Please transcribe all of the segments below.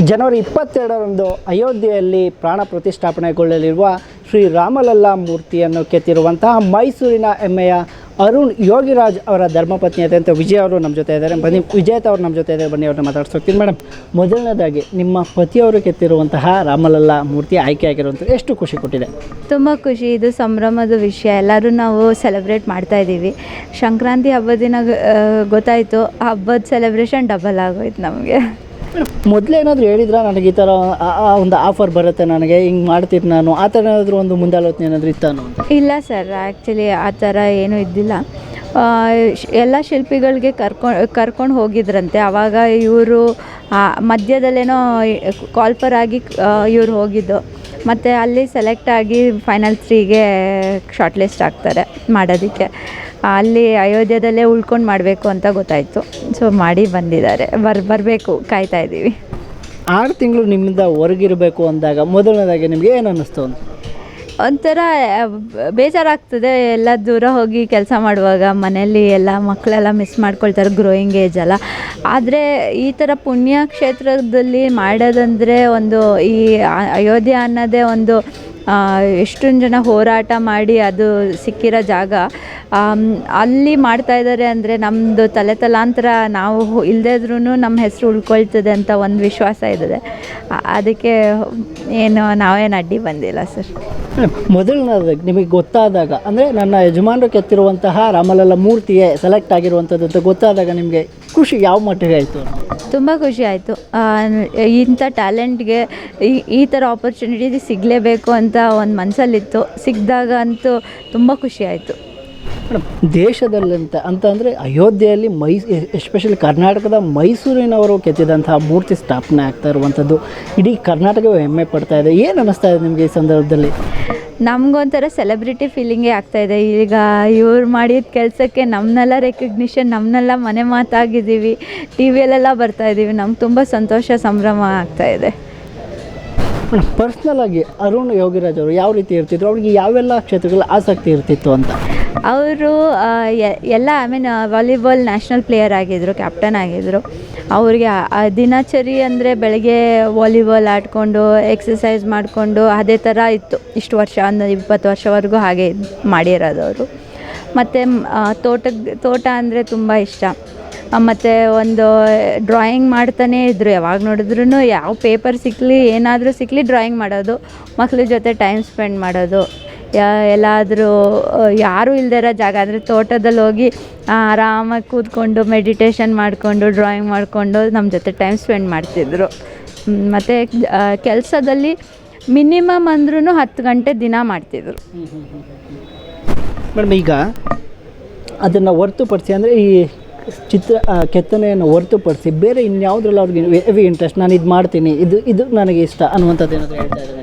ಜನವರಿ ಇಪ್ಪತ್ತೆರಡರಂದು ಅಯೋಧ್ಯೆಯಲ್ಲಿ ಪ್ರಾಣ ಪ್ರತಿಷ್ಠಾಪನೆಗೊಳ್ಳಲಿರುವ ಶ್ರೀ ರಾಮಲಲ್ಲಾ ಮೂರ್ತಿಯನ್ನು ಕೆತ್ತಿರುವಂತಹ ಮೈಸೂರಿನ ಹೆಮ್ಮೆಯ ಅರುಣ್ ಯೋಗಿರಾಜ್ ಅವರ ಧರ್ಮಪತ್ನಿ ಅತ್ಯಂತ ವಿಜಯ್ ಅವರು ನಮ್ಮ ಜೊತೆ ಇದ್ದಾರೆ. ಬನ್ನಿ, ವಿಜೇತ್ ಅವರು ನಮ್ಮ ಜೊತೆ ಇದ್ದಾರೆ. ಬನ್ನಿ, ಅವ್ರನ್ನ ಮಾತಾಡ್ಸೋಗ್ತೀನಿ ಮೇಡಮ್ ಮೊದಲನೇದಾಗಿ ನಿಮ್ಮ ಪತಿಯವರು ಕೆತ್ತಿರುವಂತಹ ರಾಮಲಲ್ಲಾ ಮೂರ್ತಿ ಆಯ್ಕೆ ಆಗಿರುವಂಥದ್ದು ಎಷ್ಟು ಖುಷಿ ಕೊಟ್ಟಿದೆ? ತುಂಬ ಖುಷಿ. ಇದು ಸಂಭ್ರಮದ ವಿಷಯ. ಎಲ್ಲರೂ ನಾವು ಸೆಲೆಬ್ರೇಟ್ ಮಾಡ್ತಾ ಇದ್ದೀವಿ. ಸಂಕ್ರಾಂತಿ ಹಬ್ಬದ ದಿನ ಗೊತ್ತಾಯಿತು. ಹಬ್ಬದ ಸೆಲೆಬ್ರೇಷನ್ ಡಬಲ್ ಆಗೋಯ್ತು ನಮಗೆ. ಮೊದಲೇನಾದರೂ ಹೇಳಿದ್ರ? ನನಗೆ ಈ ಥರ ಒಂದು ಆಫರ್ ಬರುತ್ತೆ ನನಗೆ, ಹಿಂಗೆ ಮಾಡ್ತೀನಿ ನಾನು. ಆ ಥರ ಏನಾದರೂ ಒಂದು ಮುಂದಾಲೋಚನೆ ಏನಾದರೂ ಇತ್ತಾನು ಇಲ್ಲ ಸರ್ ಆ್ಯಕ್ಚುಲಿ ಆ ಥರ ಏನೂ ಇದ್ದಿಲ್ಲ. ಎಲ್ಲ ಶಿಲ್ಪಿಗಳಿಗೆ ಕರ್ಕೊಂಡು ಕರ್ಕೊಂಡು ಹೋಗಿದ್ರಂತೆ. ಆವಾಗ ಇವರು ಮಧ್ಯದಲ್ಲೇನೋ ಕಾಲ್ಪರ್ ಆಗಿ ಇವ್ರು ಹೋಗಿದ್ದು. ಮತ್ತು ಅಲ್ಲಿ ಸೆಲೆಕ್ಟ್ ಆಗಿ ಫೈನಲ್ ತ್ರೀಗೆ ಶಾರ್ಟ್ ಲಿಸ್ಟ್ ಆಗ್ತಾರೆ ಮಾಡೋದಕ್ಕೆ. ಅಲ್ಲಿ ಅಯೋಧ್ಯದಲ್ಲೇ ಉಳ್ಕೊಂಡು ಮಾಡಬೇಕು ಅಂತ ಗೊತ್ತಾಯಿತು. ಸೊ ಮಾಡಿ ಬಂದಿದ್ದಾರೆ. ಬರ್, ಬರಬೇಕು, ಕಾಯ್ತಾ ಇದ್ದೀವಿ ಆರು ತಿಂಗಳು ನಿಮ್ಮಿಂದ ಹೊರಗಿರಬೇಕು ಅಂದಾಗ ಮೊದಲನೇದಾಗಿ ನಿಮಗೆ ಏನು ಅನ್ನಿಸ್ತು ಅಂತ? ಒಂಥರ ಬೇಜಾರಾಗ್ತದೆ. ಎಲ್ಲ ದೂರ ಹೋಗಿ ಕೆಲಸ ಮಾಡುವಾಗ ಮನೆಯಲ್ಲಿ ಎಲ್ಲ ಮಕ್ಕಳೆಲ್ಲ ಮಿಸ್ ಮಾಡ್ಕೊಳ್ತಾರೆ ಗ್ರೋಯಿಂಗ್ ಏಜ್ ಎಲ್ಲ ಆದರೆ ಈ ಥರ ಪುಣ್ಯಕ್ಷೇತ್ರದಲ್ಲಿ ಮಾಡೋದಂದರೆ ಒಂದು ಈ ಅಯೋಧ್ಯೆ ಅನ್ನೋದೇ ಒಂದು ಎಷ್ಟೊಂದು ಜನ ಹೋರಾಟ ಮಾಡಿ ಅದು ಸಿಕ್ಕಿರೋ ಜಾಗ. ಅಲ್ಲಿ ಮಾಡ್ತಾ ಇದ್ದಾರೆ ಅಂದರೆ ನಮ್ಮದು ತಲೆ ತಲಾಂತರ ನಾವು ಇಲ್ಲದೇ ಇದ್ರೂ ನಮ್ಮ ಹೆಸರು ಉಳ್ಕೊಳ್ತದೆ ಅಂತ ಒಂದು ವಿಶ್ವಾಸ ಇದೆ ಅದಕ್ಕೆ ಏನು, ನಾವೇನು ಅಡ್ಡಿ ಬಂದಿಲ್ಲ ಸರ್. ಮೊದಲನೇದಾಗಿ ನಿಮಗೆ ಗೊತ್ತಾದಾಗ, ಅಂದರೆ ನನ್ನ ಯಜಮಾನರು ಕೆತ್ತಿರುವಂತಹ ರಾಮಲಲ್ಲ ಮೂರ್ತಿಯೇ ಸೆಲೆಕ್ಟ್ ಆಗಿರುವಂಥದ್ದು ಅಂತ ಗೊತ್ತಾದಾಗ ನಿಮಗೆ ಖುಷಿ ಯಾವ ಮಟ್ಟಿಗೆ ಆಯಿತು? ತುಂಬ ಖುಷಿ ಆಯಿತು. ಇಂಥ ಟ್ಯಾಲೆಂಟ್ಗೆ ಈ ಈ ಥರ ಆಪರ್ಚುನಿಟಿ ಸಿಗಲೇಬೇಕು ಅಂತ ಒಂದು ಮನಸ್ಸಲ್ಲಿತ್ತು ಸಿಕ್ಕಿದಾಗ ಅಂತೂ ತುಂಬ ಖುಷಿ ಆಯಿತು. ಮೇಡಮ್, ದೇಶದಲ್ಲಂತ ಅಂತ ಅಂದರೆ ಅಯೋಧ್ಯೆಯಲ್ಲಿ ಮೈಸ್ ಎಸ್ಪೆಷಲಿ ಕರ್ನಾಟಕದ ಮೈಸೂರಿನವರು ಕೆತ್ತಿದಂತಹ ಮೂರ್ತಿ ಸ್ಥಾಪನೆ ಆಗ್ತಾ ಇರುವಂಥದ್ದು. ಇಡೀ ಕರ್ನಾಟಕವೇ ಹೆಮ್ಮೆ ಪಡ್ತಾ ಇದೆ. ಏನು ಅನ್ನಿಸ್ತಾ ಇದೆ ನಿಮಗೆ ಈ ಸಂದರ್ಭದಲ್ಲಿ? ನಮಗೊಂಥರ ಸೆಲೆಬ್ರಿಟಿ ಫೀಲಿಂಗೇ ಆಗ್ತಾಯಿದೆ ಈಗ ಇವ್ರು ಮಾಡಿದ ಕೆಲಸಕ್ಕೆ ನಮ್ಮನ್ನೆಲ್ಲ ರೆಕಗ್ನಿಷನ್ ನಮ್ಮನ್ನೆಲ್ಲ ಮನೆ ಮಾತಾಗಿದ್ದೀವಿ. ಟಿ ವಿಯಲ್ಲೆಲ್ಲ ಬರ್ತಾ ಇದ್ದೀವಿ ನಮ್ಗೆ ತುಂಬ ಸಂತೋಷ, ಸಂಭ್ರಮ ಆಗ್ತಾಯಿದೆ ಮೇಡಮ್ ಪರ್ಸ್ನಲ್ ಆಗಿ ಅರುಣ್ ಯೋಗಿರಾಜ್ ಅವರು ಯಾವ ರೀತಿ ಇರ್ತಿದ್ರು? ಅವ್ರಿಗೆ ಯಾವೆಲ್ಲ ಕ್ಷೇತ್ರಗಳ ಆಸಕ್ತಿ ಇರ್ತಿತ್ತು ಅಂತ? ಅವರು ಎಲ್ಲ I mean volleyball national player ಆಗಿದ್ದರು ಕ್ಯಾಪ್ಟನ್ ಆಗಿದ್ದರು ಅವ್ರಿಗೆ ದಿನಚರಿ ಅಂದರೆ ಬೆಳಗ್ಗೆ ವಾಲಿಬಾಲ್ ಆಡಿಕೊಂಡು ಎಕ್ಸಸೈಸ್ ಮಾಡಿಕೊಂಡು, ಅದೇ ಥರ ಇತ್ತು. ಇಷ್ಟು ವರ್ಷ, ಒಂದು ಇಪ್ಪತ್ತು ವರ್ಷವರೆಗೂ ಹಾಗೆ ಮಾಡಿರೋದು ಅವರು. ಮತ್ತು ತೋಟದ, ತೋಟ ಅಂದರೆ ತುಂಬ ಇಷ್ಟ. ಮತ್ತು ಒಂದು ಡ್ರಾಯಿಂಗ್ ಮಾಡ್ತಾನೇ ಇದ್ದರು ಯಾವಾಗ ನೋಡಿದ್ರು ಯಾವ ಪೇಪರ್ ಸಿಕ್ಕಲಿ ಏನಾದರೂ ಸಿಕ್ಕಲಿ ಡ್ರಾಯಿಂಗ್ ಮಾಡೋದು. ಮಕ್ಳ ಜೊತೆ ಟೈಮ್ ಸ್ಪೆಂಡ್ ಮಾಡೋದು. ಎಲ್ಲಾದರೂ ಯಾರೂ ಇಲ್ಲದೇ ಇರೋ ಜಾಗ ಅಂದರೆ ತೋಟದಲ್ಲಿ ಹೋಗಿ ಆರಾಮಾಗಿ ಕೂತ್ಕೊಂಡು ಮೆಡಿಟೇಷನ್ ಮಾಡಿಕೊಂಡು ಡ್ರಾಯಿಂಗ್ ಮಾಡಿಕೊಂಡು ನಮ್ಮ ಜೊತೆ ಟೈಮ್ ಸ್ಪೆಂಡ್ ಮಾಡ್ತಿದ್ರು. ಮತ್ತು ಕೆಲಸದಲ್ಲಿ ಮಿನಿಮಮ್ ಅಂದ್ರೂ ಹತ್ತು ಗಂಟೆ ದಿನ ಮಾಡ್ತಿದ್ರು. ಮೇಡಮ್, ಈಗ ಅದನ್ನು ಹೊರತುಪಡಿಸಿ, ಅಂದರೆ ಈ ಚಿತ್ರ ಕೆತ್ತನೆಯನ್ನು ಹೊರತುಪಡಿಸಿ ಬೇರೆ ಇನ್ಯಾವುದ್ರಲ್ಲಿ ಅವ್ರಿಗೆ ಹೆವಿ ಇಂಟ್ರೆಸ್ಟ್ ನಾನು ಇದು ಮಾಡ್ತೀನಿ. ಇದು ಇದು ನನಗೆ ಇಷ್ಟ ಅನ್ನುವಂಥದ್ದು ಏನಾದರೂ ಹೇಳ್ತಾ ಇದ್ದಾರೆ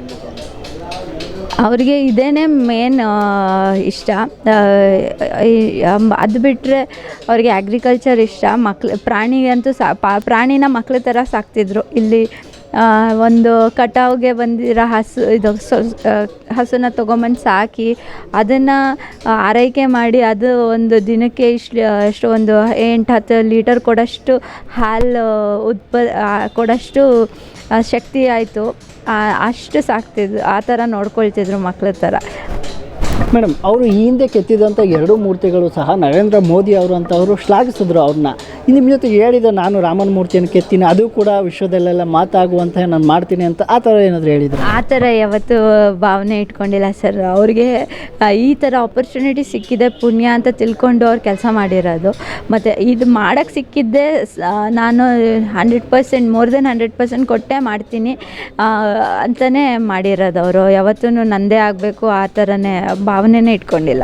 ಅವರಿಗೆ ಇದೇನೇ ಮೇನ್ ಇಷ್ಟ. ಅದು ಬಿಟ್ಟರೆ ಅವ್ರಿಗೆ ಅಗ್ರಿಕಲ್ಚರ್ ಇಷ್ಟ. ಮಕ್ಳು, ಪ್ರಾಣಿಗಂತೂ ಸಾ ಪ್ರಾಣಿನ ಮಕ್ಳ ಥರ ಸಾಕ್ತಿದ್ರು. ಇಲ್ಲಿ ಒಂದು ಕಟಾವ್ಗೆ ಬಂದಿರೋ ಹಸು, ಇದು ಹಸುನ ತೊಗೊಂಬಂದು ಸಾಕಿ, ಅದನ್ನು ಆರೈಕೆ ಮಾಡಿ, ಅದು ಒಂದು ದಿನಕ್ಕೆ ಇಷ್ಟು ಎಷ್ಟು ಒಂದು ಎಂಟು, ಹತ್ತು ಲೀಟರ್ ಕೊಡೋಷ್ಟು ಹಾಲು ಉತ್ಪ ಕೊಡೋಷ್ಟು ಶಕ್ತಿ ಆಯಿತು. ಅಷ್ಟು ಸಾಕ್ತಿದ್ರು, ಆ ಥರ ನೋಡ್ಕೊಳ್ತಿದ್ರು ಮಕ್ಳ ಥರ. ಮೇಡಮ್, ಅವರು ಈ ಹಿಂದೆ ಕೆತ್ತಿದಂಥ ಎರಡು ಮೂರ್ತಿಗಳು ಸಹ ನರೇಂದ್ರ ಮೋದಿ ಅವರು ಅಂತ ಅವರು ಶ್ಲಾಘಿಸಿದ್ರು ಅವ್ರನ್ನ. ನಿಮ್ಮ ಜೊತೆ ಹೇಳಿದ ನಾನು ರಾಮನ ಮೂರ್ತಿಯನ್ನು ಕೆತ್ತೀನಿ, ಅದು ಕೂಡ ವಿಶ್ವದಲ್ಲೆಲ್ಲ ಮಾತಾಗುವಂಥ ನಾನು ಮಾಡ್ತೀನಿ ಅಂತ ಆ ಥರ ಏನಾದರೂ ಹೇಳಿದ್ರು? ಆ ಥರ ಯಾವತ್ತೂ ಭಾವನೆ ಇಟ್ಕೊಂಡಿಲ್ಲ ಸರ್. ಅವ್ರಿಗೆ ಈ ಥರ ಆಪರ್ಚುನಿಟಿ ಸಿಕ್ಕಿದೆ ಪುಣ್ಯ ಅಂತ ತಿಳ್ಕೊಂಡು ಅವ್ರು ಕೆಲಸ ಮಾಡಿರೋದು. ಮತ್ತು ಇದು ಮಾಡೋಕ್ಕೆ ಸಿಕ್ಕಿದ್ದೆ ನಾನು hundred percent more than hundred percent ಕೊಟ್ಟೇ ಮಾಡ್ತೀನಿ ಅಂತಲೇ ಮಾಡಿರೋದು ಅವರು. ಯಾವತ್ತೂ ನಂದೇ ಆಗಬೇಕು, ಆ ಥರನೇ ಭಾವನೆನೇ ಇಟ್ಕೊಂಡಿಲ್ಲ.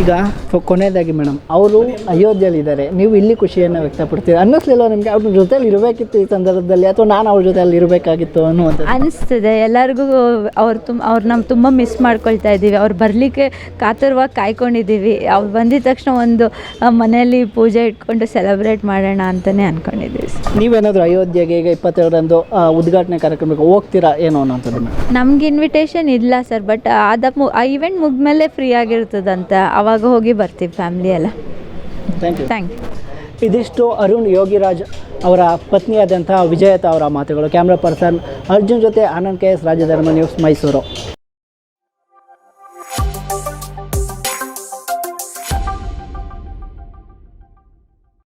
ಈಗ ಕೊನೆಯದಾಗಿ ಮೇಡಮ್ ಅವರು ಅಯೋಧ್ಯೆಯಲ್ಲಿದ್ದಾರೆ. ನೀವು ಇಲ್ಲಿ ಖುಷಿಯನ್ನು ವ್ಯಕ್ತಪಡ್ತೀರಿ? ಅನ್ನಿಸ್ಲಿಲ್ಲ ನಿಮಗೆ? ಅವ್ರ ಜೊತೆಲಿ ಇರಬೇಕಿತ್ತು ಈ ಸಂದರ್ಭದಲ್ಲಿ ಅಥವಾ ನಾನು ಅವ್ರ ಜೊತೆ ಅಲ್ಲಿ ಇರಬೇಕಾಗಿತ್ತು ಅನ್ನುವಂಥದ್ದು? ಅನಿಸ್ತದೆ. ಎಲ್ಲರಿಗೂ ಅವ್ರು ತುಂಬ ಅವ್ರು ನಮ್ಮ ತುಂಬ ಮಿಸ್ ಮಾಡ್ಕೊಳ್ತಾ ಇದ್ದೀವಿ. ಅವ್ರು ಬರಲಿಕ್ಕೆ ಕಾತುರವಾಗಿ ಕಾಯ್ಕೊಂಡಿದ್ದೀವಿ. ಅವ್ರು ಬಂದಿದ ತಕ್ಷಣ ಒಂದು ಮನೆಯಲ್ಲಿ ಪೂಜೆ ಇಟ್ಕೊಂಡು ಸೆಲೆಬ್ರೇಟ್ ಮಾಡೋಣ ಅಂತಲೇ ಅಂದ್ಕೊಂಡಿದ್ದೀವಿ ನೀವೇನಾದರೂ ಅಯೋಧ್ಯೆಗೆ ಈಗ ಇಪ್ಪತ್ತೆರಡರಂದು ಉದ್ಘಾಟನೆ ಕಾರ್ಯಕ್ರಮಕ್ಕೆ ಹೋಗ್ತೀರಾ ಏನೋ ಅನ್ನೋಂಥದ್ದು ನಮ್ಗೆ ಇನ್ವಿಟೇಷನ್ ಇಲ್ಲ ಸರ್ ಬಟ್ ಆದ ಆ ಇವೆಂಟ್ ಮುಗಿದ್ಮೇಲೆ ಫ್ರೀ ಆಗಿರ್ತದಂತ. ಅವಾಗ ಹೋಗಿ ಬರ್ತೀವಿ ಫ್ಯಾಮ್ಲಿ ಎಲ್ಲ. ಥ್ಯಾಂಕ್ ಯು ಥ್ಯಾಂಕ್ ಯು ಇದಿಷ್ಟು ಅರುಣ್ ಯೋಗಿರಾಜ್ ಅವರ ಪತ್ನಿಯಾದಂಥ ವಿಜಯತಾ ಅವರ ಮಾತುಗಳು. ಕ್ಯಾಮ್ರಾ ಪರ್ಸನ್ ಅರ್ಜುನ್ ಜೊತೆ Anand K S Rajadharma news Mysuru.